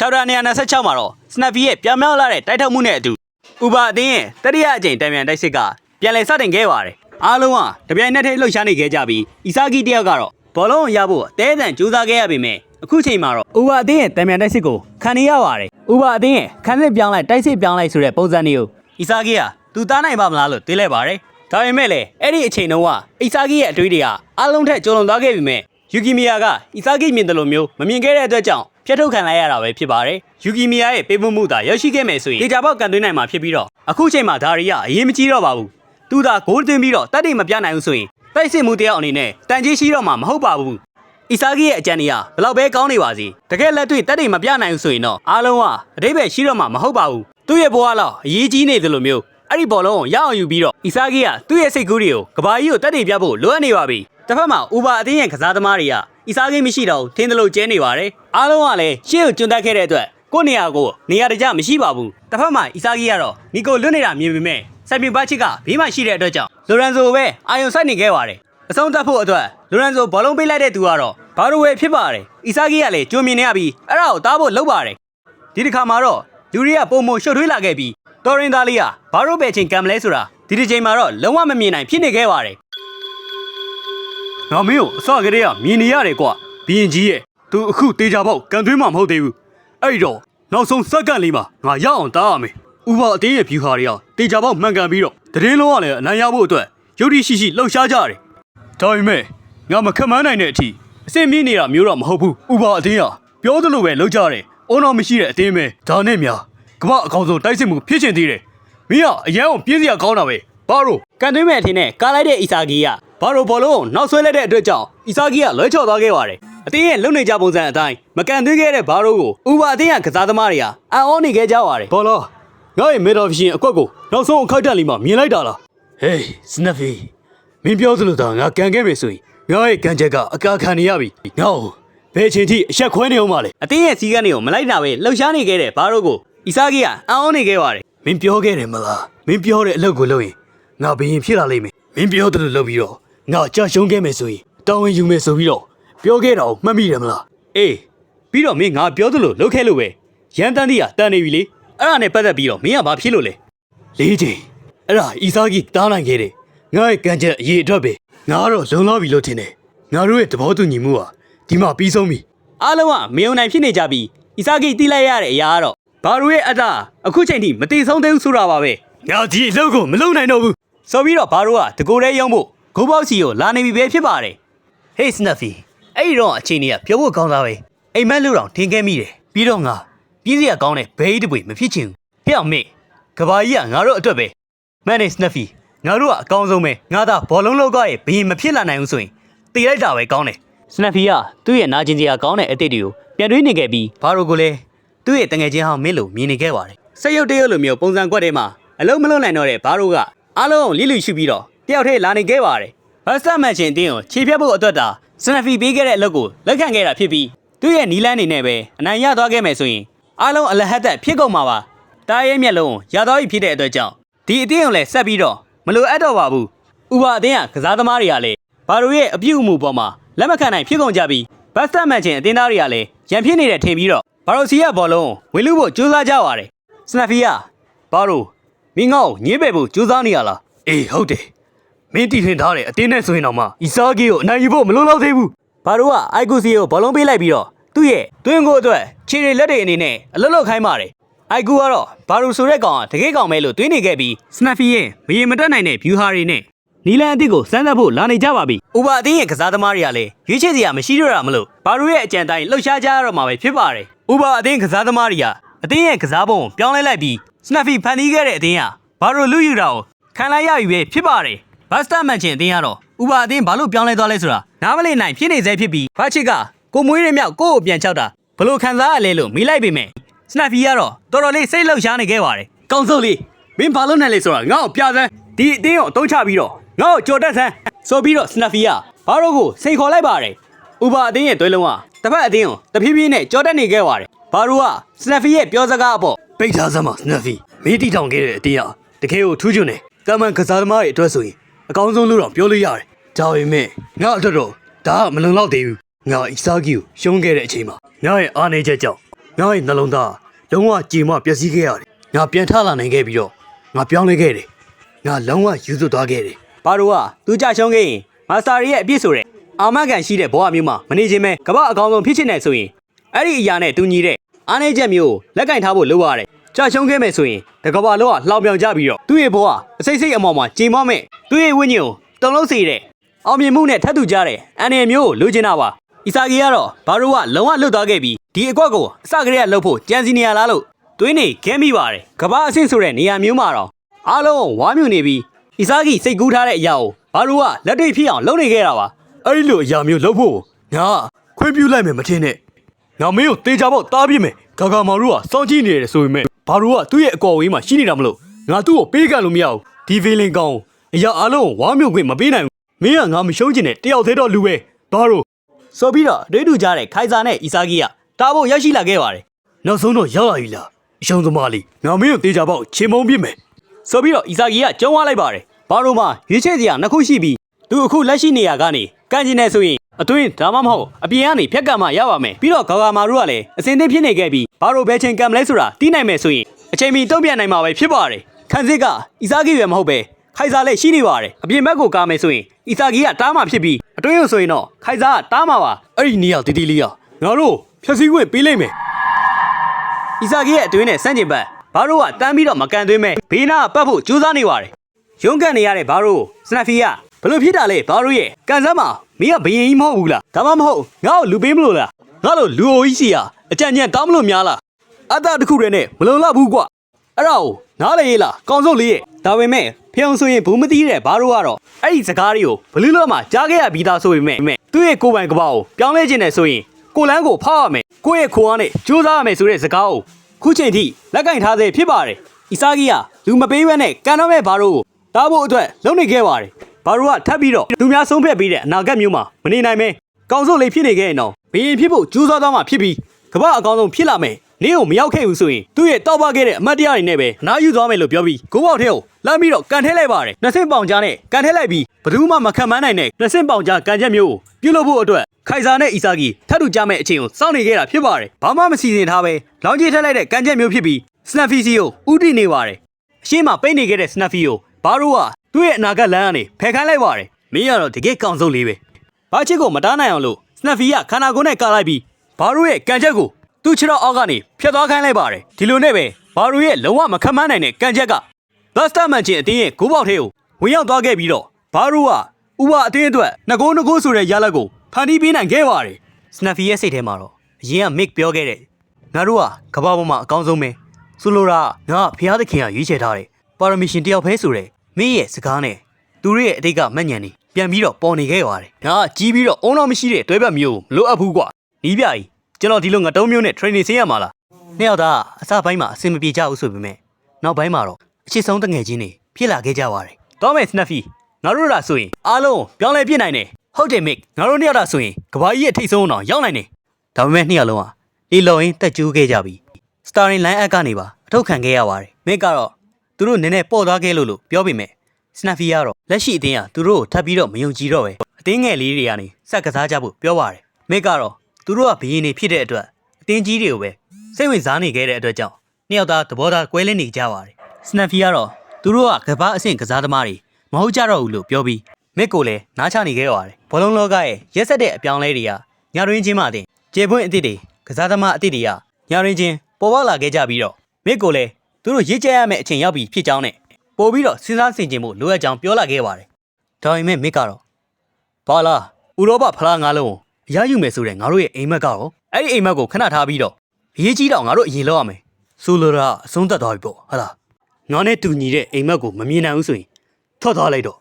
6ရာ226မှာတော့စနက်ဖီရဲ့ပြောင်းမြောက်လာတဲ့တိုက်ထုတ်မှုနဲ့အတူဥပါအသင်းရဲ့တတိယအကြိမ်တံပြန်တိုက်စစ်ကပြန်လည်စတင်ခဲ့ပါတယ်အားလုံးကတပြိုင်နက်တည်းလှုပ်ရှားနေခဲ့ကြပြီးအီဆာဂီတယောက်ကတော့ဘောလုံးကိုရဖို့အသေးအံကြိုးစားခဲ့ရပေမဲ့အခုချိန်မှာတော့ဥပါအသင်းရဲ့တံပြန်တိုက်စစ်ကိုခံနေရပါတယ်ဥပါအသင်းရဲ့ခန်းစစ်ပြောင်းလိုက်တိုက်စစ်ပြောင်းလိုက်ဆိုတဲ့ပုံစံမျိုးအီဆာဂီကသူသားနိုင်ပါမလားလို့တွေးလိုက်ပါတယ်ဒါပေမဲ့လည်းအဲ့ဒီအချိန်တုန်းကအီဆာဂီရဲ့အတွေးတွေကအလုံးထက်ကျော်လွန်သွားခဲ့ပြီမဲ့ယူကီမီယာကအီဆာဂီမြင်တယ်လို့မျိုးမမြင်ခဲ့တဲ့အတွက်ကြောင့် ဖျက်ထုတ်ခံလိုက်ရတာပဲဖြစ်ပါတယ်ယူကီမီယာရဲ့ပေးမှုမှုသာရရှိခဲ့မယ်ဆိုရင်ဒေတာပေါက်ကန်သွင်းနိုင်မှာဖြစ်ပြီးတော့အခုချိန်မှာဒါရီကအရေးမကြီးတော့ပါဘူးသူသာဂိုးသွင်းပြီးတော့တက်တိမပြနိုင်ဘူးဆိုရင်တိုက်စစ်မှုတယောက်အနေနဲ့တန်ကြီးရှိတော့မှာမဟုတ်ပါဘူးအီဆာဂီရဲ့အကြံဉာဏ်ဘယ်လောက်ပဲကောင်းနေပါစေတကယ်လက်တွေ့တက်တိမပြနိုင်ဘူးဆိုရင်တော့အားလုံးကအတိပ္ပယ်ရှိတော့မှာမဟုတ်ပါဘူးသူ့ရဲ့ဘဝလောက်အရေးကြီးနေသလိုမျိုးအဲ့ဒီဘောလုံးကိုရအောင်ယူပြီးတော့အီဆာဂီကသူ့ရဲ့စိတ်ကူးတွေကိုကဘာကြီးကိုတက်တိပြဖို့လိုအပ်နေပါပြီတစ်ဖက်မှာဥပါအသင်းရဲ့ကစားသမားတွေက အီဆာဂီမရှိတော့ထင်းသလိုကျဲနေပါတယ်အားလုံးကလည်းရှေ့ကိုကျွန်းတက်ခဲ့တဲ့အတွက်ကိုယ့်နေရာကိုနေရာတကျမရှိပါဘူးတစ်ဖက်မှာအီဆာဂီကတော့နီကိုလွတ်နေတာမြင်ပေမဲ့ဆိုင်ပင်ဘတ်ချစ်ကဘေးမှာရှိတဲ့အတွက်ကြောင့်လိုရန်ဆိုပဲအာယုံစိုက်နေခဲ့ပါတယ်အဆုံးသတ်ဖို့အတွက်လိုရန်ဆိုဘောလုံးပေးလိုက်တဲ့သူကတော့ဘာလိုဝယ်ဖြစ်ပါတယ်အီဆာဂီကလည်းကြုံမြင်နေရပြီးအဲ့ဒါကိုတားဖို့လုပ်ပါတယ်ဒီတစ်ခါမှာတော့လူတွေကပုံမရှုပ်ထွေးလာခဲ့ပြီးတော်ရင်သားလေးကဘာလို့ပဲချင်းကံမလဲဆိုတာဒီတစ်ချိန်မှာတော့လုံးဝမမြင်နိုင်ဖြစ်နေခဲ့ပါတယ်။ ငါမင်းကိုအစကတည်းကမြင်နေရတယ်ကွာဘီရင်ကြီးရဲ့သူအခုတေချာပေါက်ကန်သွင်းမှမဟုတ်သေးဘူး။အဲ့တော့နောက်ဆုံးစက္ကန့်လေးမှာငါရအောင်တားရမယ်။ဥပအတင်းရဲ့ဖြူဟာတွေကတေချာပေါက်မှန်ကန်ပြီးတော့တရင်လုံးကလည်းအနိုင်ရဖို့အတွက်ယုတ်တိရှိရှိလှုပ်ရှားကြတယ်။ဒါပေမဲ့ငါမခက်မှန်းနိုင်တဲ့အထိအစင်မြင့်နေတာမျိုးတော့မဟုတ်ဘူး။ဥပအတင်းဟာပြောသလိုပဲလှုပ်ကြတယ်။အုံတော်မရှိတဲ့အတင်းပဲဒါနဲ့များကမ္ဘာအကောင်ဆုံးတိုက်စစ်မှုဖြစ်ချင်သေးတယ်။မင်းကအရန်အောင်ပြင်းစရာကောင်းတာပဲ။ ဘာလို့ကန်သွင်းမဲ့အထင်နဲ့ကားလိုက်တဲ့အီဆာဂီကဘာလို့ဘောလုံးကိုနောက်ဆွဲလိုက်တဲ့အတွက်ကြောင့်အီဆာဂီကလွဲချော်သွားခဲ့ပါတယ်။အတင်းရဲ့လုံနေကြပုံစံအတိုင်းမကန်သွင်းခဲ့တဲ့ဘာလို့ကိုဥပါအတင်းကကစားသမားတွေကအံ့ဩနေခဲ့ကြပါတယ်။ဘောလို့ငါ့ရဲ့မီဒလ်ဖရှင်အကွက်ကိုနောက်ဆုံးအခိုက်အတန့်လေးမှမြင်လိုက်တာလား။ဟေးစနက်ဖီမင်းပြောသလိုသာငါကန်ခဲ့မယ်ဆိုရင်ငါရဲ့ကန်ချက်ကအကာခံနေရပြီ။ငါ့ကိုဘယ်ချိန်ထိအဆက်ခွဲနေအောင်မလဲ။အတင်းရဲ့စီးကနေကိုမလိုက်တာပဲလှုပ်ရှားနေခဲ့တဲ့ဘာလို့ကိုအီဆာဂီကအံ့ဩနေခဲ့ပါတယ်။မင်းပြောခဲ့တယ်မလား။မင်းပြောတဲ့အလုပ်ကိုလုပ်ရင် ငါဘရင်ဖြစ်လာလိမ့်မယ်။မင်းပြောတယ်လို့လုပ်ပြီးတော့ငါကြာရှုံးခဲ့မယ်ဆိုရင်တောင်းဝင်ယူမယ်ဆိုပြီးတော့ပြောခဲ့တာကိုမှတ်မိတယ်မလား။အေးပြီးတော့မင်းငါပြောသလိုလုပ်ခဲ့လို့ပဲ။ရန်တန်းတီးကတန်နေပြီလေ။အဲ့ဒါနဲ့ပတ်သက်ပြီးတော့မင်းကဘာဖြစ်လို့လဲ။လေးချိန်အဲ့ဒါအီဆာဂီတားနိုင်ခဲ့တယ်။ငါရဲ့ကံချက်အရေးအတွက်ပဲငါကတော့လုံလောက်ပြီလို့ထင်တယ်။ငါတို့ရဲ့သဘောတူညီမှုဟာဒီမှာပြီးဆုံးပြီ။အားလုံးကမယုံနိုင်ဖြစ်နေကြပြီးအီဆာဂီတီးလိုက်ရတဲ့အရာကတော့ဘာရိုရဲ့အတ္တအခုချိန်ထိမတည်ဆုံးသေးဘူးဆိုတာပါပဲ။ငါဒီအလုပ်ကိုမလုပ်နိုင်တော့ဘူး။ ဆိုပြီးတော့ဘာရိုကတကိုယ်တည်းရုံးဖို့ဂိုးပေါက်စီကိုလာနေပြီပဲဖြစ်ပါတယ်။ Hey Snuffy အဲ့ဒီတော့အချိန်ကြီးကပြောဖို့ကောင်းသားပဲ။အိမ်မက်လို့တောင်ထင်ခဲ့မိတယ်။ပြီးတော့ငါပြည့်စရာကောင်းတဲ့ဘေးတပွေမဖြစ်ချင်ဘူး။ဟဲ့အောင်မေကဘာကြီးကငါတို့အတွက်ပဲ။ Man is Snuffy ငါတို့ကအကောင်းဆုံးပဲ။ငါသာဘောလုံးလောကရဲ့ဘရင်မဖြစ်လာနိုင်ဘူးဆိုရင်တည်လိုက်တာပဲကောင်းတယ်။ Snuffy ကသူ့ရဲ့နာကျင်စရာကောင်းတဲ့အတိတ်တွေကိုပြန်တွေးနေခဲ့ပြီးဘာလို့ကိုလဲသူ့ရဲ့တငယ်ချင်းဟောင်းမင်းလိုမြင်နေခဲ့ပါတယ်။ဆက်ရုပ်တရုပ်လိုမျိုးပုံစံကွက်ထဲမှာအလုံးမလုံးနိုင်တော့တဲ့ဘာလို့က အားလုံးကိုလိလူရှုပြီးတော့တယောက်တည်းလာနေခဲ့ပါတယ်။ဘတ်စတာမန်ချင်းအတင်းကိုခြေဖြတ်ဖို့အတွက်တာစနဖီပေးခဲ့တဲ့အလုပ်ကိုလက်ခံခဲ့တာဖြစ်ပြီးသူ့ရဲ့နီလန်းနေနဲ့ပဲအနိုင်ရသွားခဲ့မယ်ဆိုရင်အားလုံးအလဟတ်သက်ဖြစ်ကုန်မှာပါ။တားရဲ့မျက်လုံးကိုရသွားပြီဖြစ်တဲ့အတွက်ကြောင့်ဒီအတင်းကိုလည်းဆက်ပြီးတော့မလိုအပ်တော့ပါဘူး။ဥပအတင်းကကစားသမားတွေကလည်းဘာလို့ရဲ့အပြုတ်အမူပေါ်မှာလက်မခံနိုင်ဖြစ်ကုန်ကြပြီးဘတ်စတာမန်ချင်းအတင်းသားတွေကလည်းရန်ဖြစ်နေတဲ့ထင်ပြီးတော့ဘာလို့စီရဘောလုံးကိုဝင်လူဖို့ကြိုးစားကြပါတယ်။စနဖီကဘာလို့ မင်းငေါ့ကိုညင်းပယ်ဖို့ကြိုးစားနေရလား။အေးဟုတ်တယ်။မင်းတီထင်ထားတဲ့အတင်းနဲ့ဆိုရင်တော့မှအီဆာဂီကိုအနိုင်ယူဖို့မလိုတော့သေးဘူး။ဘာလို့ကအိုက်ကူစီကိုဘောလုံးပေးလိုက်ပြီးတော့သူ့ရဲ့တွင်းကိုအတွက်ခြေတွေလက်တွေအနေနဲ့အလွတ်လွတ်ခိုင်းပါတယ်။အိုက်ကူကတော့ဘာလို့ဆိုတဲ့ကောင်ကတကယ်ကောင်ပဲလို့တွေးနေခဲ့ပြီးစနဖီရဲ့မရင်မတက်နိုင်တဲ့ဗျူဟာတွေနဲ့နီလန်အစ်စ်ကိုစမ်းသပ်ဖို့လာနေကြပါပြီ။ဥပါအသင်းရဲ့ကစားသမားတွေကလည်းရွေးချယ်စရာမရှိတော့တာမလို့ဘာလို့ရဲ့အကြံတိုင်းလှုပ်ရှားကြရတော့မှာပဲဖြစ်ပါတယ်။ဥပါအသင်းကစားသမားတွေကအသင်းရဲ့ကစားပုံကိုပြောင်းလဲလိုက်ပြီး စနဖီဖန်တီးခဲ့တဲ့အသင်းကဘာလို့လူယူတာကိုခံလိုက်ရပြီပဲဖြစ်ပါတယ်။ဘတ်စတာမန်ချင်းအသင်းကတော့ဥပါအသင်းဘာလို့ပြောင်းလဲသွားလဲဆိုတာနားမလည်နိုင်ဖြစ်နေစေဖြစ်ပြီးဘတ်ချစ်ကကိုမွေးရမြောက်ကိုယ့်ကိုပြန်ချောက်တာဘလို့ခံစားရလဲလို့မိလိုက်ပေမဲ့စနဖီကတော့တော်တော်လေးစိတ်လှုပ်ရှားနေခဲ့ပါတယ်။ကောင်းစုပ်လေးမင်းဘာလို့နိုင်လဲဆိုတာငါ့ကိုပြစမ်းဒီအတင်းကိုအသုံးချပြီးတော့ငါ့ကိုကြော်တက်ဆန်းဆိုပြီးတော့စနဖီကဘာလို့ကိုစိန်ခေါ်လိုက်ပါတယ်။ဥပါအသင်းရဲ့တွဲလုံးကတစ်ဖက်အသင်းကိုတဖြည်းဖြည်းနဲ့ကြော်တက်နေခဲ့ပါတယ်။ ဘာလို့ကစနဖီရဲ့ပြောစကားအပေါ်ပိတ်ထားစမ်းပါစနဖီမင်းတီထောင်ခဲ့တဲ့အတင်းကတကယ်ကိုထူးချွန်တယ်။ကမ္မန်ကစားသမားတွေအတွက်ဆိုရင်အကောင်းဆုံးလို့တော့ပြောလို့ရတယ်။ဒါပေမဲ့ငါအတွက်တော့ဒါကမလုံလောက်သေးဘူး။ငါအီဆာဂီကိုရှုံးခဲ့တဲ့အချိန်မှာငါရဲ့အားနေချက်ကြောင့်ငငါ့ရဲ့နှလုံးသားလုံးဝကြေမပျက်စီးခဲ့ရတယ်ငါပြန်ထလာနိုင်ခဲ့ပြီးတော့ငါပြောင်းလဲခဲ့တယ်ငါလုံးဝယူဆွသွားခဲ့တယ်ဘာလို့ကသူကြရှုံးခဲ့ရင်မာစတာရီရဲ့အပြစ်ဆိုတဲ့အာမခံရှိတဲ့ဘဝမျိုးမှာမနေခြင်းပဲကမ္ဘာအကောင်ဆုံးဖြစ်ချင်တယ်ဆိုရင်အဲ့ဒီအရာနဲ့တူညီတဲ့ အားနည်းချက်မျိုးကိုလက်ကင်ထားဖို့လိုရတယ်ကြရှုံးခဲ့မယ်ဆိုရင်တကဘာလုံးကလှောင်ပြောင်ကြပြီးတော့သူ့ရဲ့ဘဝအစိမ့်စိမ့်အမောင်မှာချိန်မောမဲ့သူ့ရဲ့ဝိညာဉ်ကိုတုံလုံးစေတဲ့အောင်မြင်မှုနဲ့ထပ်တူကြတဲ့အန်ရယ်မျိုးကိုလိုချင်တာပါအီစာဂီကတော့ဘာလို့ကလုံးဝလွတ်သွားခဲ့ပြီးဒီအကွက်ကိုအစကတည်းကလှုပ်ဖို့ကြံစီနေရလားလို့သွေးနေခဲမိပါတယ်ကမ္ဘာအဆင့်ဆိုတဲ့နေရာမျိုးမှာတော့အားလုံးဝါမြူနေပြီးအီစာဂီစိတ်ကူးထားတဲ့အရာကိုဘာလို့ကလက်တွေ့ဖြစ်အောင်လုပ်နေခဲ့တာပါအဲ့ဒီလိုအရာမျိုးလုပ်ဖို့ငါခွင့်ပြုလိုက်မယ်မထင်နဲ့ ငါမင်းကိုတေချာပေါက်တားပြစ်မယ်ဂါဂါမာတို့ကစောင့်ကြည့်နေတယ်ဆိုပေမဲ့ဘာလို့ကသူ့ရဲ့အကော်ဝေးမှာရှိနေတာမလို့ငါသူ့ကိုပေးကမ်းလို့မရဘူးဒီဗီလင်ကောင်အရာအလုံးကိုဝါမျိုးခွင့်မပေးနိုင်ဘူးမင်းကငါမရှုံးချင်တဲ့တယောက်သေးတော့လူပဲဘာလို့ဆိုပြီးတော့ဒွေးတူကြတဲ့ခိုင်စာနဲ့အီစာဂီကတာဖို့ရောက်ရှိလာခဲ့ပါတယ်နောက်ဆုံးတော့ရောက်လာပြီလားအရှုံးသမားလေးငါမင်းကိုတေချာပေါက်ချေမုံပြစ်မယ်ဆိုပြီးတော့အီစာဂီကကျုံးသွားလိုက်ပါတယ်ဘာလို့မှရွေးချယ်စရာနှစ်ခုရှိပြီးသူအခုလက်ရှိနေရာကနေကန်ကျင်နေဆိုရင် အတွင်းဒါမှမဟုတ်အပြင်ကနေဖြက်ကမှရပါမယ်ပြီးတော့ဂါဂါမာတို့ကလည်းအစင်သင်းဖြစ်နေခဲ့ပြီးဘာလို့ဘဲချင်းကံမလဲဆိုတာတီးနိုင်မယ်ဆိုရင်အချိန်မီတုံ့ပြန်နိုင်မှာပဲဖြစ်ပါတယ်ခန်းစစ်ကအီစာဂီပဲမဟုတ်ပဲခိုင်စာလည်းရှိနေပါတယ်အပြင်ဘက်ကိုကားမယ်ဆိုရင်အီစာဂီကတားမှဖြစ်ပြီးအတွင်းကိုဆိုရင်တော့ခိုင်စာကတားမှာပါအဲ့ဒီနေရာတီတီလေးကငါတို့ဖြည့်စည်းခွင့်ပေးလိုက်မယ်အီစာဂီရဲ့အတွင်းနဲ့စန့်ကျင်ဘက်ဘာရိုကတန်းပြီးတော့မကန်သွင်းမဲ့ဘေးနာကပတ်ဖို့ကြိုးစားနေပါတယ်။ရုံးကန်နေရတဲ့ဘာရိုစနက်ဖီက ဘလို့ဖြစ်တာလဲဘာရိုရဲ့ကန်စမ်းမှာမင်းကဘယင်ကြီးမဟုတ်ဘူးလားဒါမှမဟုတ်ငါ့ကိုလူပေးမလို့လားငါ့လိုလူအိုကြီးစီဟာအကြံဉာဏ်တောင်းမလို့များလားအတ္တတစ်ခုတည်းနဲ့မလုံလောက်ဘူးကွအဲ့ဒါကိုနားလေရေးလားကောင်းစုပ်လေးရဲ့ဒါပေမဲ့ဖျောင်ဆိုရင်ဘူးမသိတဲ့ဘာရိုကတော့အဲ့ဒီစကားတွေကိုဘလူးလောမှကြားခဲ့ရပြီးသားဆိုပေမဲ့သူ့ရဲ့ကိုယ်ပိုင်ကပောက်ကိုပြောင်းလဲခြင်းနဲ့ဆိုရင်ကိုလန်းကိုဖောက်ရမယ်ကိုယ့်ရဲ့ခိုးအားနဲ့ကြိုးစားရမယ်ဆိုတဲ့စကားကိုခုချိန်ထိလက်ကင်ထားသေးဖြစ်ပါတယ်။အီစာဂီကလူမပေးဘဲနဲ့ကန်တော့မဲ့ဘာရိုကိုတားဖို့အတွက်လုပ်နေခဲ့ပါတယ်။ ဘာရိုကထပ်ပြီးတော့သူများဆုံးဖြတ်ပြီးတဲ့အနာဂတ်မျိုးမှာမနေနိုင်ပဲ။ကောင်းစုလေးဖြစ်နေခဲ့ရင်တော့ဘယင်ဖြစ်ဖို့ကြိုးစားသွားမှဖြစ်ပြီးကမ္ဘာအကောင်းဆုံးဖြစ်လာမယ်။နင်းကိုမရောက်ခဲ့ဘူးဆိုရင်သူ့ရဲ့တောက်ပခဲ့တဲ့အမတ်တရားတွေနဲ့ပဲအနားယူသွားမယ်လို့ပြောပြီးကိုပေါက်ထဲကိုလမ်းပြီးတော့ကန်ထဲလိုက်ပါတယ်။နှစ်ဆင့်ပေါင်ကြားနဲ့ကန်ထဲလိုက်ပြီးဘယ်သူမှမခံမနိုင်တဲ့နှစ်ဆင့်ပေါင်ကြားကန်ချက်မျိုးကိုပြုလုပ်ဖို့အတွက်ခိုင်စာနဲ့အီစာဂီထပ်တူကြမဲ့အချိန်ကိုစောင့်နေခဲ့တာဖြစ်ပါတယ်။ဘာမှမစီစဉ်ထားပဲလောင်းကြီးထက်လိုက်တဲ့ကန်ချက်မျိုးဖြစ်ပြီးစနက်ဖီစီကိုဥတီနေပါတယ်။အရှိမပိတ်နေခဲ့တဲ့စနက်ဖီကိုဘာရိုက သူ့ရဲ့အနာဂတ်လမ်းကနေဖယ်ခိုင်းလိုက်ပါတယ်။မင်းကတော့တကယ်ကောင်းဆုံးလေးပဲ။ဘာချစ်ကိုမတားနိုင်အောင်လို့စနက်ဖီကခန္ဓာကိုယ်နဲ့ကာလိုက်ပြီးဘာရိုရဲ့ကန်ချက်ကိုသူ့ခြေတော်အောက်ကနေဖျက်သွားခိုင်းလိုက်ပါတယ်။ဒီလိုနဲ့ပဲဘာရိုရဲ့လုံးဝမခံမနိုင်တဲ့ကန်ချက်ကဘတ်စတာမန်ချင်းအတင်းရဲ့ဂိုးပေါက်ထဲကိုဝင်ရောက်သွားခဲ့ပြီးတော့ဘာရိုကဥပအတင်းအတွက်ငကိုးငကိုးဆိုတဲ့ရလက်ကိုဖန်တီးပေးနိုင်ခဲ့ပါတယ်။စနက်ဖီရဲ့စိတ်ထဲမှာတော့အရင်ကမစ်ပြောခဲ့တဲ့ငါတို့ကကမ္ဘာပေါ်မှာအကောင်းဆုံးပဲဆိုလိုတာငါဖျားသခင်ကရွေးချယ်ထားတယ်ပါရမီရှင်တယောက်ဖဲဆိုတဲ့ မင်းရဲ့စကားနဲ့သူတို့ရဲ့အတိတ်ကမက်ညံနေပြန်ပြီးတော့ပေါ်နေခဲ့ပါတယ်ငါကကြီးပြီးတော့အုံတော့မရှိတဲ့တွဲဘက်မျိုးမလိုအပ်ဘူးကွာနီးပြကြီးကျွန်တော်ဒီလိုငတုံးမျိုးနဲ့ training ဆင်းရမှာလားနှစ်ယောက်သားအစပိုင်းမှာအဆင်မပြေကြဘူးဆိုပေမဲ့နောက်ပိုင်းမှာတော့အချစ်ဆုံးတငယ်ချင်းတွေဖြစ်လာခဲ့ကြပါတယ်တော့မယ်စနက်ဖီငါတို့လာဆိုရင်အားလုံးပြောင်းလဲပြစ်နိုင်တယ်ဟုတ်တယ်မစ်ငါတို့နှစ်ယောက်သားဆိုရင်ကဘာကြီးရဲ့ထိတ်ဆုံးအောင်ရောက်နိုင်တယ်ဒါပေမဲ့နှစ်ယောက်လုံးဟာဒီလော်ရင်တက်ကျူးခဲ့ကြပြီစတာရင်လိုင်းအက်ကနေပါအထုတ်ခံခဲ့ရပါတယ်မစ်ကတော့ သူတို့နည်းနည်းပေါ့သွားခဲ့လို့လို့ပြောပေမဲ့စနက်ဖီကတော့လက်ရှိအတင်းကသူတို့ကိုထပ်ပြီးတော့မယုံကြည်တော့ပဲအတင်းငယ်လေးတွေကနေစက်ကစားကြဖို့ပြောပါတယ်မစ်ကတော့သူတို့ကဘယင်းနေဖြစ်တဲ့အတွက်အတင်းကြီးတွေကိုပဲစိတ်ဝင်စားနေခဲ့တဲ့အတွက်ကြောင့်နှစ်ယောက်သားသဘောထားကွဲလင်းနေကြပါတယ်စနက်ဖီကတော့သူတို့ကကပ္ပအဆင့်ကစားသမားတွေမဟုတ်ကြတော့ဘူးလို့ပြောပြီးမစ်ကိုလည်းနားချနေခဲ့ပါတယ်ဘောလုံးလောကရဲ့ရက်ဆက်တဲ့အပြောင်းလဲတွေကညရင်းချင်းမှတင်ကျေပွင့်အစ်စ်တွေကစားသမားအစ်စ်တွေကညရင်းချင်းပေါ်ပေါက်လာခဲ့ကြပြီးတော့မစ်ကိုလည်း သူတို့ရစ်ကြရမယ့်အချိန်ရောက်ပြီဖြစ်ကြောင်းနဲ့ပို့ပြီးတော့စဉ်းစားဆင်ခြင်ဖို့လိုအပ်ကြောင်းပြောလာခဲ့ပါတယ်ဒါပေမဲ့မစ်ကတော့ဘာလားဥရောပဖလားငါးလုံးကိုအရယူမယ်ဆိုတဲ့ငါတို့ရဲ့အိမ်မက်ကတော့အဲ့ဒီအိမ်မက်ကိုခဏထားပြီးတော့အရေးကြီးတော့ငါတို့အရင်လောက်ရမယ်ဆိုလိုတာအဆုံးသတ်သွားပြီပေါ့ဟာလားငါနဲ့တူညီတဲ့အိမ်မက်ကိုမမြင်နိုင်ဘူးဆိုရင်ထော့သွားလိုက်တော့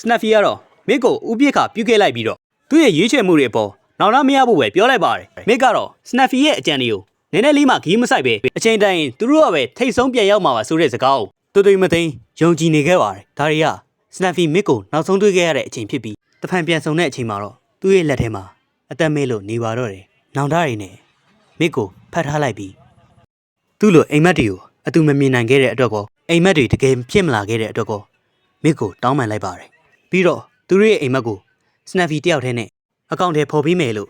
စနက်ဖီကတော့မစ်ကိုဥပိ္ပခပြုတ်ခဲ့လိုက်ပြီးတော့သူ့ရဲ့ရေးချယ်မှုတွေအပေါ်နောက်နောက်မရဖို့ပဲပြောလိုက်ပါတယ်မစ်ကတော့စနက်ဖီရဲ့အကြံတွေကို နည်းနည်းလေးမှဂီးမဆိုင်ပဲအချိန်တိုင်းသူတို့ကပဲထိတ်ဆုံးပြန်ရောက်မှာပါဆိုတဲ့စကားကိုတူတူမသိန်းယုံကြည်နေခဲ့ပါတယ်ဒါတွေကစနက်ဖီမစ်ကိုနောက်ဆုံးတွေ့ခဲ့ရတဲ့အချိန်ဖြစ်ပြီးတဖန်ပြန်ဆုံတဲ့အချိန်မှာတော့သူ့ရဲ့လက်ထဲမှာအသက်မေးလို့နေပါတော့တယ်နောင်တရီနဲ့မစ်ကိုဖတ်ထားလိုက်ပြီးသူ့လိုအိမ်မက်တွေကိုအတူမမြင်နိုင်ခဲ့တဲ့အတွက်ကောအိမ်မက်တွေတကယ်ဖြစ်မလာခဲ့တဲ့အတွက်ကောမစ်ကိုတောင်းပန်လိုက်ပါတယ်ပြီးတော့သူတို့ရဲ့အိမ်မက်ကိုစနက်ဖီတယောက်တည်းနဲ့အကောင့်ထဲပေါ်ပြီးမယ်လို့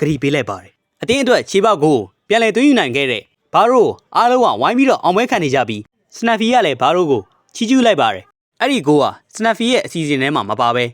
ဂရီပေးလိုက်ပါတယ်အတင်းအတွက်ခြေပေါက်ကို ပြန်လည်သွင်းယူနိုင်ခဲ့တဲ့ဘာရိုအားလုံးကဝိုင်းပြီးတော့အောင်ပွဲခံနေကြပြီးစနက်ဖီကလည်းဘာရိုကိုချီးကျူးလိုက်ပါတယ်အဲ့ဒီကိုကစနက်ဖီရဲ့အစီအစဉ်ထဲမှာမပါပဲ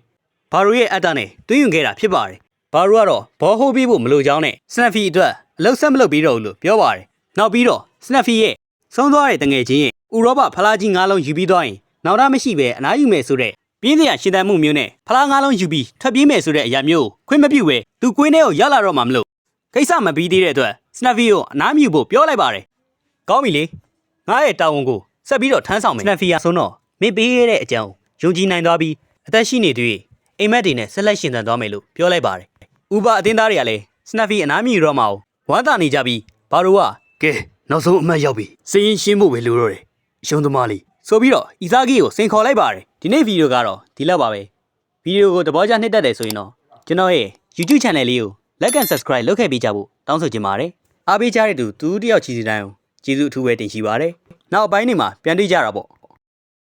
ဘာရိုရဲ့အတ္တနဲ့သွင်းယူခဲ့တာဖြစ်ပါတယ်ဘာရိုကတော့ဘောဟိုးပြီးဖို့မလိုကြောင်းနဲ့စနက်ဖီအတွက်အလုပ်ဆက်မလုပ်ပြီးတော့ဘူးလို့ပြောပါတယ်နောက်ပြီးတော့စနက်ဖီရဲ့ဆုံးသွားတဲ့တငယ်ချင်းရဲ့ဥရောပဖလားကြီး၅လုံးယူပြီးသွားရင်နောက်တော့မရှိပဲအနားယူမယ်ဆိုတဲ့ပြင်းစရာရှင်သန်မှုမျိုးနဲ့ဖလား၅လုံးယူပြီးထွက်ပြေးမယ်ဆိုတဲ့အရာမျိုးကိုခွင့်မပြုပဲသူကွင်းထဲကိုရောက်လာတော့မှမလို့ကိစ္စမပြီးသေးတဲ့အတွက် စနက်ဖီကိုအနားမြူဖို့ပြောလိုက်ပါတယ်။ကောင်းပြီလေ။ငါရဲ့တာဝန်ကိုဆက်ပြီးတော့ထမ်းဆောင်မယ်။စနက်ဖီကဆုံးတော့မင်းပေးရတဲ့အကြောင်းယုံကြည်နိုင်သွားပြီးအသက်ရှိနေသေးအိမ်မက်တွေနဲ့ဆက်လက်ရှင်သန်သွားမယ်လို့ပြောလိုက်ပါတယ်။ဥပအသင်းသားတွေကလည်းစနက်ဖီအနားမြူတော့မှဝမ်းသာနေကြပြီးဘာလို့ကကဲနောက်ဆုံးအမှတ်ရောက်ပြီစည်ရင်ရှင်းဖို့ပဲလိုတော့တယ်အရှုံးသမားလေးဆိုပြီးတော့အီဇာဂီကိုစင်ခေါ်လိုက်ပါတယ်။ဒီနေ့ဗီဒီယိုကတော့ဒီလောက်ပါပဲ။ဗီဒီယိုကိုသဘောကျနှစ်သက်တယ်ဆိုရင်တော့ကျွန်တော်ရဲ့ YouTube channel လေးကို like and subscribe လုပ်ခဲ့ပေးကြဖို့တောင်းဆိုချင်ပါတယ်။ အားပေးကြတဲ့သူတူတူတယောက်ချီစီတိုင်းကိုကျေးဇူးအထူးပဲတင်ရှိပါတယ်။နောက်အပိုင်းတွေမှာပြန်တွေ့ကြတာပေါ့။